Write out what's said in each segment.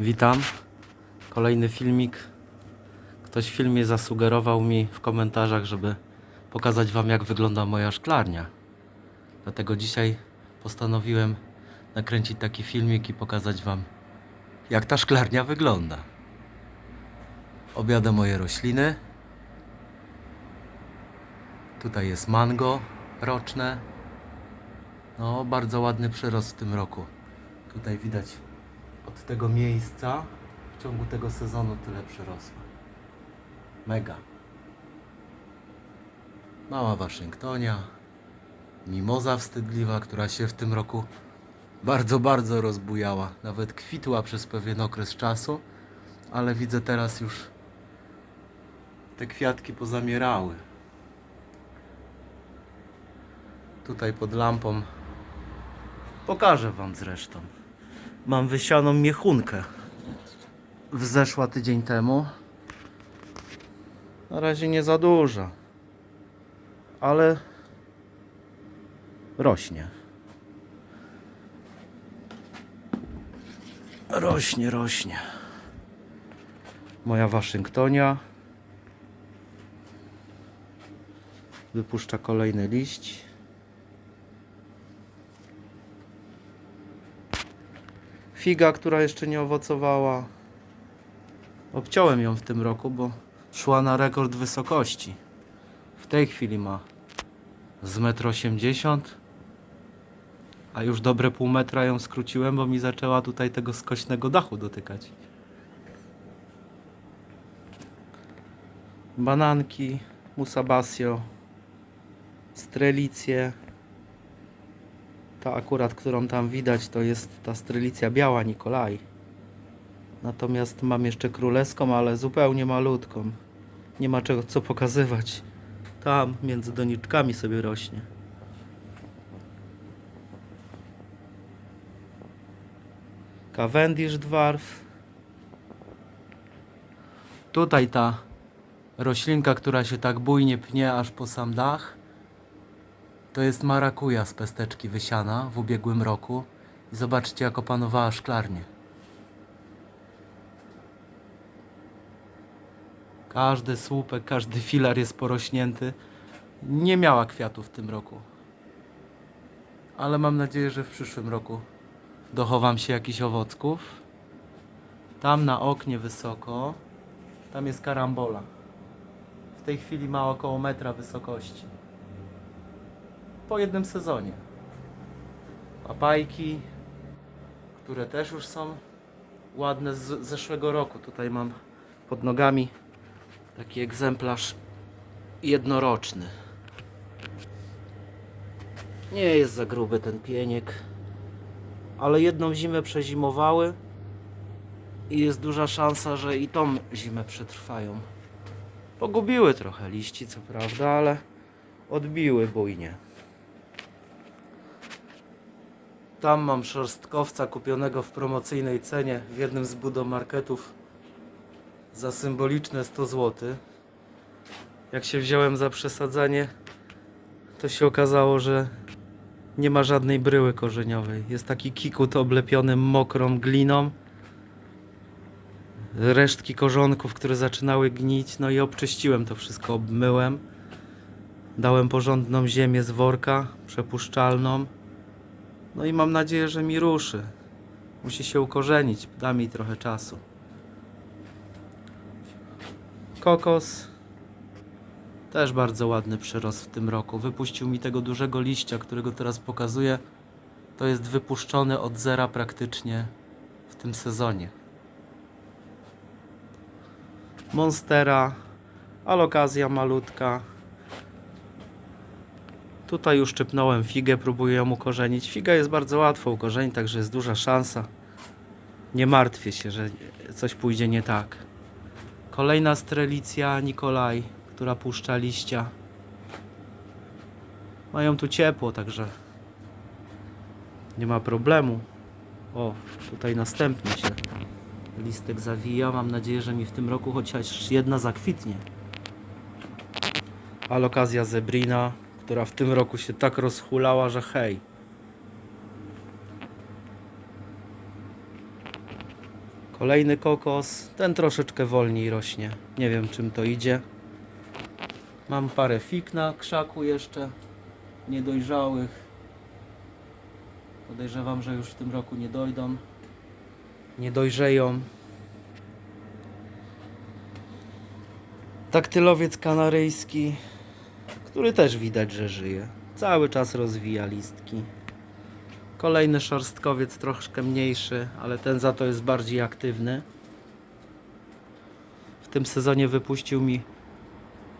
Witam. Kolejny filmik. Ktoś w filmie zasugerował mi w komentarzach, żeby pokazać Wam, jak wygląda moja szklarnia. Dlatego dzisiaj postanowiłem nakręcić taki filmik i pokazać Wam, jak ta szklarnia wygląda. Objadę moje rośliny. Tutaj jest mango roczne. No, bardzo ładny przyrost w tym roku. Tutaj widać od tego miejsca w ciągu tego sezonu tyle przyrosło. Mega. Mała Waszyngtonia, mimoza wstydliwa, która się w tym roku bardzo, bardzo rozbujała. Nawet kwitła przez pewien okres czasu, ale widzę teraz już te kwiatki pozamierały. Tutaj pod lampą pokażę Wam zresztą. Mam wysianą miechunkę. Wzeszła tydzień temu. Na razie nie za duża. Ale rośnie. Rośnie, rośnie. Moja Waszyngtonia wypuszcza kolejny liść. Figa, która jeszcze nie owocowała. Obciąłem ją w tym roku, bo szła na rekord wysokości. W tej chwili ma z 1,80 m, a już dobre pół metra ją skróciłem, bo mi zaczęła tutaj tego skośnego dachu dotykać. Bananki, musabasio, strelicje. Ta akurat, którą tam widać, to jest ta strelicja biała Nikolaj. Natomiast mam jeszcze królewską, ale zupełnie malutką. Nie ma czego co pokazywać. Tam między doniczkami sobie rośnie. Cavendish dwarf. Tutaj ta roślinka, która się tak bujnie pnie aż po sam dach. To jest marakuja z pesteczki wysiana w ubiegłym roku. I zobaczcie, jak opanowała szklarnię. Każdy słupek, każdy filar jest porośnięty. Nie miała kwiatów w tym roku. Ale mam nadzieję, że w przyszłym roku dochowam się jakichś owocków. Tam na oknie wysoko, tam jest karambola. W tej chwili ma około metra wysokości po jednym sezonie. Papajki, które też już są ładne z zeszłego roku. Tutaj mam pod nogami taki egzemplarz jednoroczny. Nie jest za gruby ten pieniek, ale jedną zimę przezimowały i jest duża szansa, że i tą zimę przetrwają. Pogubiły trochę liści, co prawda, ale odbiły bujnie. Tam mam szorstkowca kupionego w promocyjnej cenie w jednym z budomarketów za symboliczne 100 zł. Jak się wziąłem za przesadzanie, to się okazało, że nie ma żadnej bryły korzeniowej. Jest taki kikut oblepiony mokrą gliną. Resztki korzonków, które zaczynały gnić, no i obczyściłem to wszystko, obmyłem. Dałem porządną ziemię z worka, przepuszczalną. No i mam nadzieję, że mi ruszy. Musi się ukorzenić, da mi trochę czasu. Kokos też bardzo ładny przyrost w tym roku. Wypuścił mi tego dużego liścia, którego teraz pokazuję. To jest wypuszczony od zera praktycznie w tym sezonie. Monstera, alokazja malutka, Tutaj już szczypnąłem figę, próbuję ją ukorzenić. Figa jest bardzo łatwo ukorzenić, także jest duża szansa. Nie martwię się, że coś pójdzie nie tak. Kolejna strelicja Nikolaj, która puszcza liścia. Mają tu ciepło, także nie ma problemu. O, tutaj następny się listek zawija. Mam nadzieję, że mi w tym roku chociaż jedna zakwitnie. Alokazja zebrina, która w tym roku się tak rozhulała, że hej. Kolejny kokos. Ten troszeczkę wolniej rośnie. Nie wiem czym to idzie. Mam parę fig na krzaku jeszcze. Niedojrzałych. Podejrzewam, że już w tym roku nie dojdą. Nie dojrzeją. Daktylowiec kanaryjski, który też widać, że żyje. Cały czas rozwija listki. Kolejny szorstkowiec troszkę mniejszy, ale ten za to jest bardziej aktywny. W tym sezonie wypuścił mi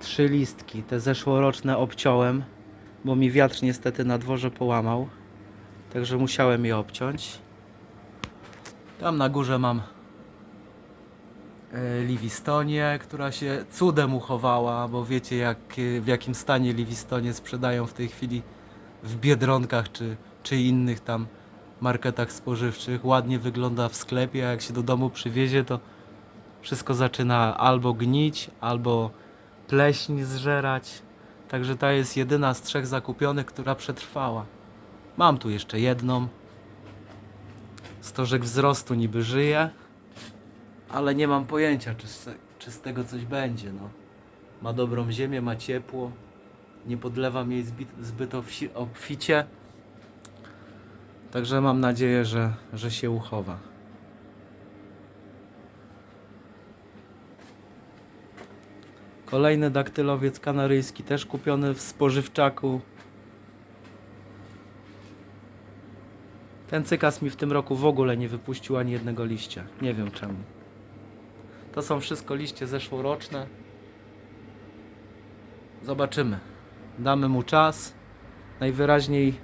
trzy listki. Te zeszłoroczne obciąłem, bo mi wiatr niestety na dworze połamał. Także musiałem je obciąć. Tam na górze mam e, Livistonię, która się cudem uchowała, bo wiecie jak, w jakim stanie Livistonie sprzedają w tej chwili w Biedronkach czy, czy innych tam marketach spożywczych. Ładnie wygląda w sklepie, a jak się do domu przywiezie, to wszystko zaczyna albo gnić, albo pleśń zżerać. Także ta jest jedyna z trzech zakupionych, która przetrwała. Mam tu jeszcze jedną. Stożek wzrostu niby żyje, ale nie mam pojęcia, czy z, czy z tego coś będzie. No. Ma dobrą ziemię, ma ciepło. Nie podlewam jej zbyt, zbyt obficie. Także mam nadzieję, że, że się uchowa. Kolejny daktylowiec kanaryjski, też kupiony w spożywczaku. Ten cykas mi w tym roku w ogóle nie wypuścił ani jednego liścia. Nie wiem czemu. To są wszystko liście zeszłoroczne. Zobaczymy. Damy mu czas. Najwyraźniej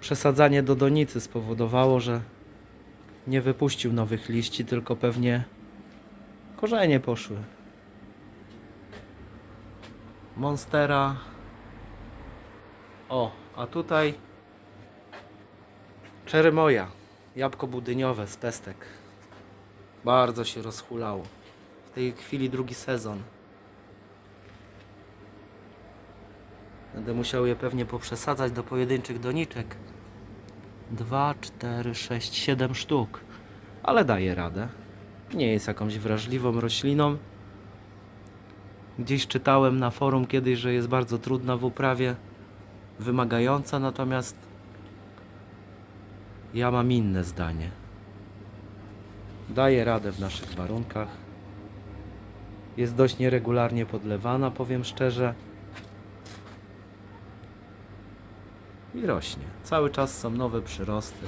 przesadzanie do donicy spowodowało, że nie wypuścił nowych liści, tylko pewnie korzenie poszły. Monstera. O, a tutaj Czerymoja, jabłko budyniowe z pestek. Bardzo się rozhulało. W tej chwili drugi sezon. Będę musiał je pewnie poprzesadzać do pojedynczych doniczek. 2, 4, 6, 7 sztuk. Ale daje radę. Nie jest jakąś wrażliwą rośliną. Gdzieś czytałem na forum kiedyś, że jest bardzo trudna w uprawie, wymagająca, natomiast ja mam inne zdanie. Daje radę w naszych warunkach. Jest dość nieregularnie podlewana, powiem szczerze. I rośnie. Cały czas są nowe przyrosty.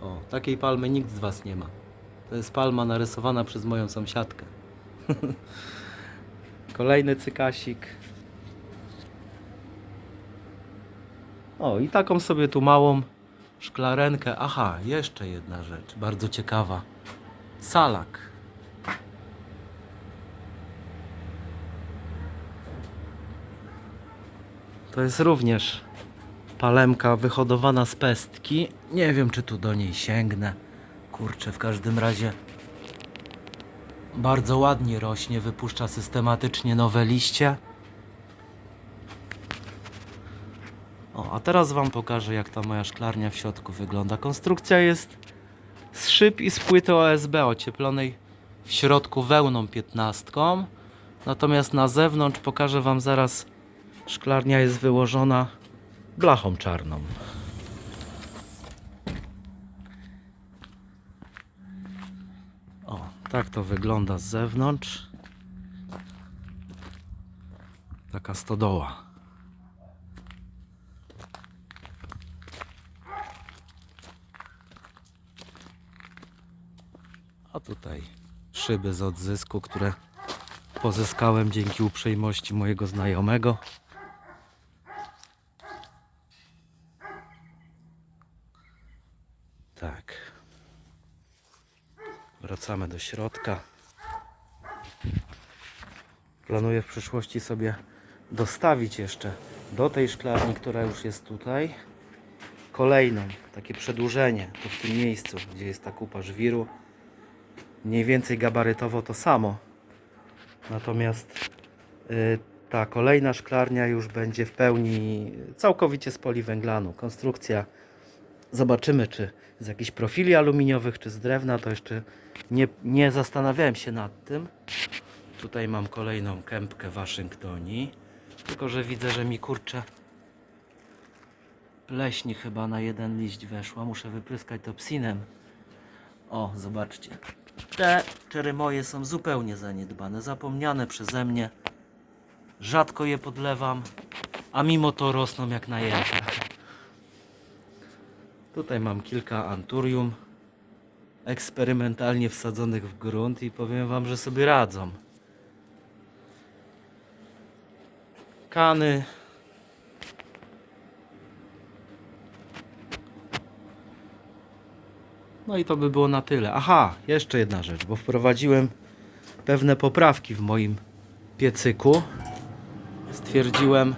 O, takiej palmy nikt z Was nie ma. To jest palma narysowana przez moją sąsiadkę. Kolejny cykasik. O, i taką sobie tu małą szklarenkę. Aha, jeszcze jedna rzecz, bardzo ciekawa. Salak. To jest również palemka wyhodowana z pestki. Nie wiem, czy tu do niej sięgnę. Kurczę, w każdym razie bardzo ładnie rośnie, wypuszcza systematycznie nowe liście. O, a teraz Wam pokażę, jak ta moja szklarnia w środku wygląda. Konstrukcja jest z szyb i z płyty OSB ocieplonej w środku wełną 15. Natomiast na zewnątrz pokażę Wam zaraz, szklarnia jest wyłożona blachą czarną. O, tak to wygląda z zewnątrz. Taka stodoła. A tutaj szyby z odzysku, które pozyskałem dzięki uprzejmości mojego znajomego. Tak. Wracamy do środka. Planuję w przyszłości sobie dostawić jeszcze do tej szklarni, która już jest tutaj, kolejną, takie przedłużenie tu w tym miejscu, gdzie jest ta kupa żwiru mniej więcej gabarytowo to samo. Natomiast y, ta kolejna szklarnia już będzie w pełni całkowicie z poliwęglanu. Konstrukcja zobaczymy, czy z jakichś profili aluminiowych, czy z drewna, to jeszcze nie, nie zastanawiałem się nad tym. Tutaj mam kolejną kępkę Waszyngtonii, tylko że widzę, że mi kurczę pleśń chyba na jeden liść weszła. Muszę wypryskać to psinem. O, zobaczcie. Te czery moje są zupełnie zaniedbane, zapomniane przeze mnie. Rzadko je podlewam, a mimo to rosną jak najęte. Tutaj mam kilka anturium eksperymentalnie wsadzonych w grunt i powiem wam, że sobie radzą. Kany. No i to by było na tyle. Aha, jeszcze jedna rzecz, bo wprowadziłem pewne poprawki w moim piecyku. Stwierdziłem,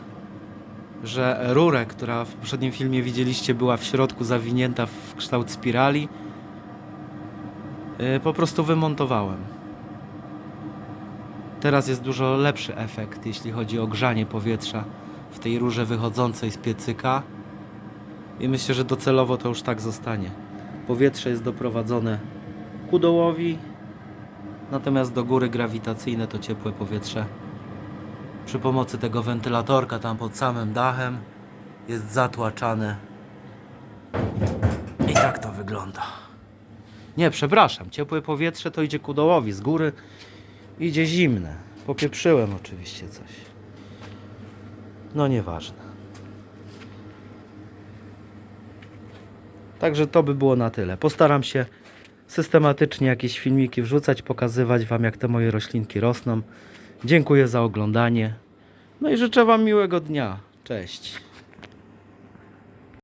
że rurę, która w poprzednim filmie widzieliście, była w środku zawinięta w kształt spirali, yy, po prostu wymontowałem. Teraz jest dużo lepszy efekt, jeśli chodzi o grzanie powietrza w tej rurze wychodzącej z piecyka. I myślę, że docelowo to już tak zostanie. Powietrze jest doprowadzone ku dołowi, natomiast do góry grawitacyjne to ciepłe powietrze przy pomocy tego wentylatorka tam pod samym dachem jest zatłaczane. I tak to wygląda. Nie, przepraszam, ciepłe powietrze to idzie ku dołowi, z góry idzie zimne. Popieprzyłem oczywiście coś. No nieważne. Także to by było na tyle. Postaram się systematycznie jakieś filmiki wrzucać, pokazywać Wam, jak te moje roślinki rosną. Dziękuję za oglądanie. No i życzę Wam miłego dnia. Cześć.